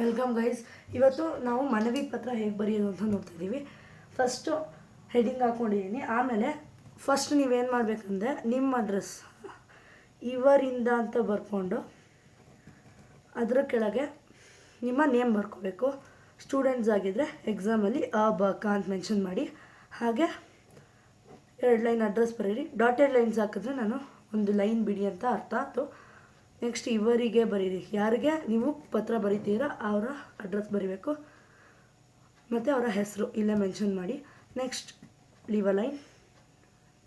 Welcome guys ಇವತ್ತು ನಾವು ಮನವಿ ಪತ್ರ ಹೇಗೆ ಬರೆಯೋದು ಅಂತ ನೋಡ್ತಾ ಇದ್ದೀವಿ ಫಸ್ಟು ಹೆಡಿಂಗ್ ಹಾಕ್ಕೊಂಡಿದ್ದೀನಿ ಆಮೇಲೆ ಫಸ್ಟ್ ನೀವೇನು ಮಾಡಬೇಕಂದ್ರೆ ನಿಮ್ಮ ಅಡ್ರೆಸ್ ಇವರಿಂದ ಅಂತ ಬರ್ಕೊಂಡು ಅದರ ಕೆಳಗೆ ನಿಮ್ಮ ನೇಮ್ ಬರ್ಕೋಬೇಕು. ಸ್ಟೂಡೆಂಟ್ಸ್ ಆಗಿದ್ದರೆ ಎಕ್ಸಾಮಲ್ಲಿ ಅ ಬ ಕ ಅಂತ ಮೆನ್ಷನ್ ಮಾಡಿ. ಹಾಗೆ ಎರಡು ಲೈನ್ ಅಡ್ರೆಸ್ ಬರೀರಿ. ಡಾಟೆಡ್ ಲೈನ್ಸ್ ಹಾಕಿದ್ರೆ ನಾನು ಒಂದು ಲೈನ್ ಬಿಡಿ ಅಂತ ಅರ್ಥ ಆಯಿತು. ನೆಕ್ಸ್ಟ್ ಇವರಿಗೆ ಬರೀರಿ. ಯಾರಿಗೆ? ನೀವು ಪತ್ರ ಬರಿತೀರಾ? ಅವರ ಅಡ್ರೆಸ್ ಬರಿಬೇಕು. ಮತ್ತು ಅವರ ಹೆಸರು ಇಲ್ಲೇ ಮೆನ್ಷನ್ ಮಾಡಿ. Next leave line.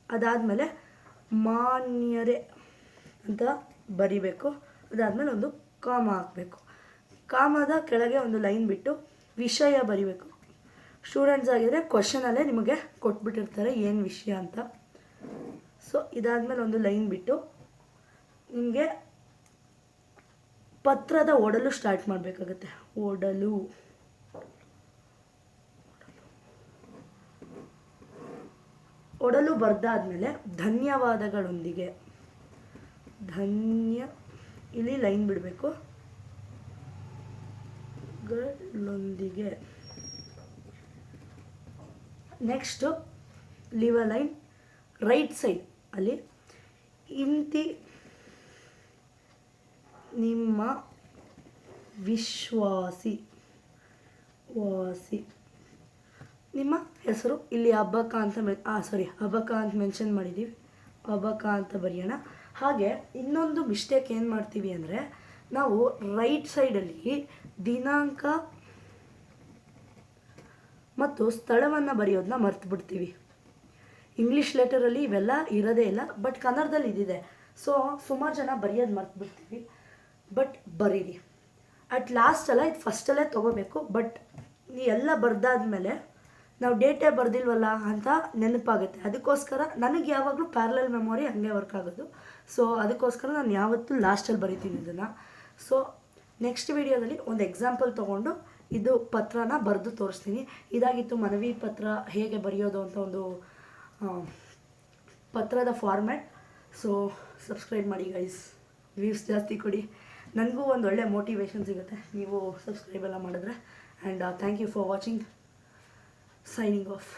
ಅದಾದಮೇಲೆ ಮಾನ್ಯರೇ ಅಂತ ಬರಿಬೇಕು. ಅದಾದಮೇಲೆ ಒಂದು ಕಾಮ ಹಾಕಬೇಕು. ಕಾಮದ ಕೆಳಗೆ ಒಂದು ಲೈನ್ ಬಿಟ್ಟು ವಿಷಯ ಬರಿಬೇಕು. ಸ್ಟೂಡೆಂಟ್ಸ್ ಆಗಿದ್ರೆ ಕ್ವಶನಲ್ಲೇ ನಿಮಗೆ ಕೊಟ್ಬಿಟ್ಟಿರ್ತಾರೆ ಏನು ವಿಷಯ ಅಂತ. ಸೊ ಇದಾದಮೇಲೆ ಒಂದು ಲೈನ್ ಬಿಟ್ಟು ನಿಮಗೆ ಪತ್ರದ ಓಡಲು ಸ್ಟಾರ್ಟ್ ಮಾಡಬೇಕಾಗತ್ತೆ. ಓಡಲು. ಒಡಲು ಬರ್ದಾದ್ಮೇಲೆ ಧನ್ಯವಾದಗಳೊಂದಿಗೆ. ಧನ್ಯ, ಇಲ್ಲಿ ಲೈನ್ ಬಿಡಬೇಕು. ಗಳೊಂದಿಗೆ. Next leave a line right side ಅಲ್ಲಿ ಇಂತಿ ನಿಮ್ಮ ವಿಶ್ವಾಸಿ, ವಾಸಿ. ನಿಮ್ಮ ಹೆಸರು ಇಲ್ಲಿ ಹಬ್ಬಕ್ಕ ಅಂತ ಮೆ, ಆ ಸಾರಿ ಹಬ್ಬಕ್ಕ ಅಂತ ಮೆನ್ಷನ್ ಮಾಡಿದ್ದೀವಿ ಹಬ್ಬಕ್ಕ ಅಂತ ಬರೆಯೋಣ. ಹಾಗೆ ಇನ್ನೊಂದು ಮಿಸ್ಟೇಕ್ ಏನು ಮಾಡ್ತೀವಿ ಅಂದರೆ ನಾವು ರೈಟ್ ಸೈಡಲ್ಲಿ ದಿನಾಂಕ ಮತ್ತು ಸ್ಥಳವನ್ನು ಬರೆಯೋದನ್ನ ಮರ್ತು ಬಿಡ್ತೀವಿ ಇಂಗ್ಲೀಷ್ ಲೆಟರಲ್ಲಿ ಇವೆಲ್ಲ ಇರೋದೇ ಇಲ್ಲ ಬಟ್ ಕನ್ನಡದಲ್ಲಿ ಇದಿದೆ. ಸೊ ಸುಮಾರು ಜನ ಬರೆಯೋದು ಮರ್ತು ಬಿಡ್ತೀವಿ ಬಟ್ ಬರೀರಿ. ಅಟ್ ಲಾಸ್ಟ್ ಅಲ್ಲ, ಇದು ಫಸ್ಟಲ್ಲೇ ತೊಗೋಬೇಕು ಬಟ್ ನೀ ಎಲ್ಲ ಬರ್ದಾದ್ಮೇಲೆ ನಾವು ಡೇಟೇ ಬರ್ದಿಲ್ವಲ್ಲ ಅಂತ ನೆನಪಾಗುತ್ತೆ. ಅದಕ್ಕೋಸ್ಕರ ನನಗೆ ಯಾವಾಗಲೂ ಪ್ಯಾರಲಲ್ ಮೆಮೊರಿ ಹಂಗೆ ವರ್ಕ್ ಆಗೋದು. ಸೊ ಅದಕ್ಕೋಸ್ಕರ ನಾನು ಯಾವತ್ತೂ ಲಾಸ್ಟಲ್ಲಿ ಬರಿತೀನಿ ಇದನ್ನು. ಸೊ ನೆಕ್ಸ್ಟ್ ವಿಡಿಯೋದಲ್ಲಿ ಒಂದು ಎಕ್ಸಾಂಪಲ್ ತೊಗೊಂಡು ಇದು ಪತ್ರನ ಬರೆದು ತೋರಿಸ್ತೀನಿ. ಇದಾಗಿತ್ತು ಮನವಿ ಪತ್ರ ಹೇಗೆ ಬರೆಯೋದು ಅಂತ ಒಂದು ಪತ್ರದ ಫಾರ್ಮ್ಯಾಟ್ ಸೊ ಸಬ್ಸ್ಕ್ರೈಬ್ ಮಾಡಿ ಗೈಸ್ ವ್ಯೂಸ್ ಜಾಸ್ತಿ ಕೊಡಿ. ನನಗೂ ಒಂದು ಒಳ್ಳೆ ಮೋಟಿವೇಶನ್ ಸಿಗುತ್ತೆ. ನೀವು ಸಬ್ಸ್ಕ್ರೈಬ್ ಎಲ್ಲ ಮಾಡಿದ್ರೆ. And thank you for watching signing off